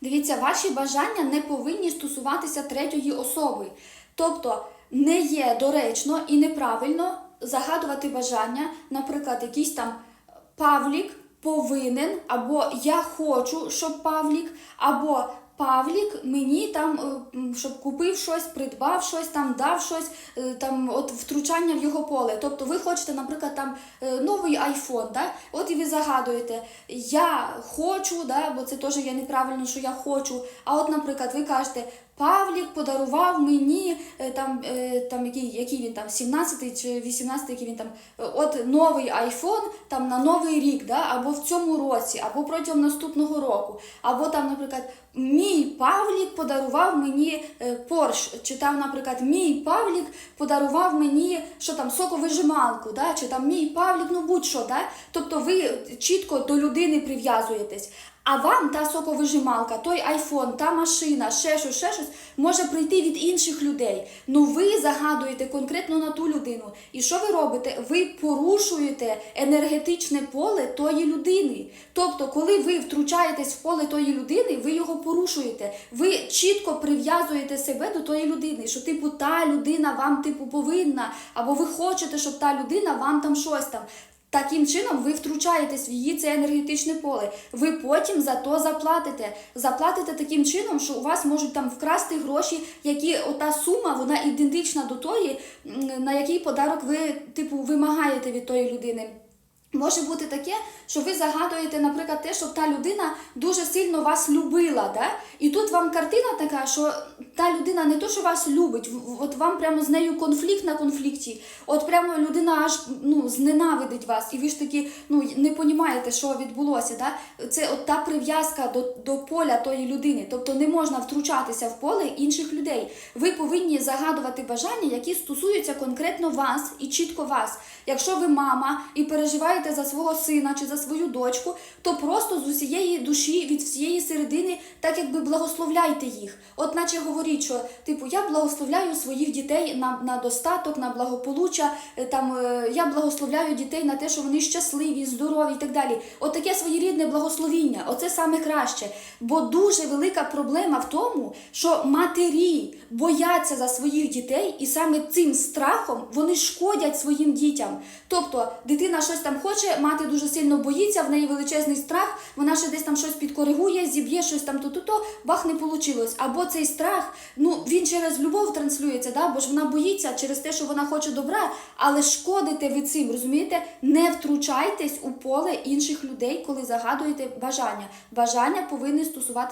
Дивіться, ваші бажання не повинні стосуватися третьої особи. Тобто не є доречно і неправильно загадувати бажання, наприклад, якийсь там Павлік повинен, або я хочу, щоб Павлік, або Павлік мені там, е, щоб купив щось, придбав щось, там дав щось, е, там от втручання в його поле. Тобто ви хочете, наприклад, там е, новий айфон, да? от і ви загадуєте, я хочу, да? бо це теж є неправильно, що я хочу. А от, наприклад, ви кажете, Павлік подарував мені е, там, е, там який, який він там, 17 чи 18, який він там, е, от новий айфон там на новий рік, да? або в цьому році, або протягом наступного року. Або там, наприклад, мій Павлік подарував мені Порш, чи там, наприклад, мій Павлік подарував мені що там, соковижималку, да? чи там мій Павлік, ну будь-що. Да? Тобто ви чітко до людини прив'язуєтесь. А вам та соковижималка, той айфон, та машина, ще щось, ще щось може прийти від інших людей. Ну ви загадуєте конкретно на ту людину. І що ви робите? Ви порушуєте енергетичне поле тої людини. Тобто, коли ви втручаєтесь в поле тої людини, ви його порушуєте. Ви чітко прив'язуєте себе до тої людини, що типу та людина вам типу повинна, або ви хочете, щоб та людина вам там щось там. Таким чином ви втручаєтесь в її це енергетичне поле. Ви потім за то заплатите. Заплатите таким чином, що у вас можуть там вкрасти гроші, які ота сума вона ідентична до тої, на який подарок ви типу вимагаєте від тої людини. Може бути таке, що ви загадуєте, наприклад, те, щоб та людина дуже сильно вас любила, да? і тут вам картина така, що та людина не то, що вас любить, от вам прямо з нею конфлікт на конфлікті, от прямо людина аж ну, зненавидить вас, і ви ж таки ну, не розумієте, що відбулося. Да? Це от та прив'язка до, до поля тої людини. Тобто не можна втручатися в поле інших людей. Ви повинні загадувати бажання, які стосуються конкретно вас і чітко вас. Якщо ви мама і переживаєте за свого сина чи за свою дочку, то просто з усієї душі, від всієї середини, так якби благословляйте їх. От наче говоріть, що типу я благословляю своїх дітей на, на достаток, на благополуччя, е, там е, я благословляю дітей на те, що вони щасливі, здорові і так далі. От таке своєрідне благословіння, оце саме краще. Бо дуже велика проблема в тому, що матері бояться за своїх дітей, і саме цим страхом вони шкодять своїм дітям. Тобто дитина щось там хоче, мати дуже сильно боїться, в неї величезний страх, вона ще десь там щось підкоригує, зіб'є щось там то-то-то, бах не вийшло. Або цей страх, ну він через любов транслюється, да? бо ж вона боїться через те, що вона хоче добра, але шкодите ви цим, розумієте? Не втручайтесь у поле інших людей, коли загадуєте бажання. Бажання повинні стосуватися.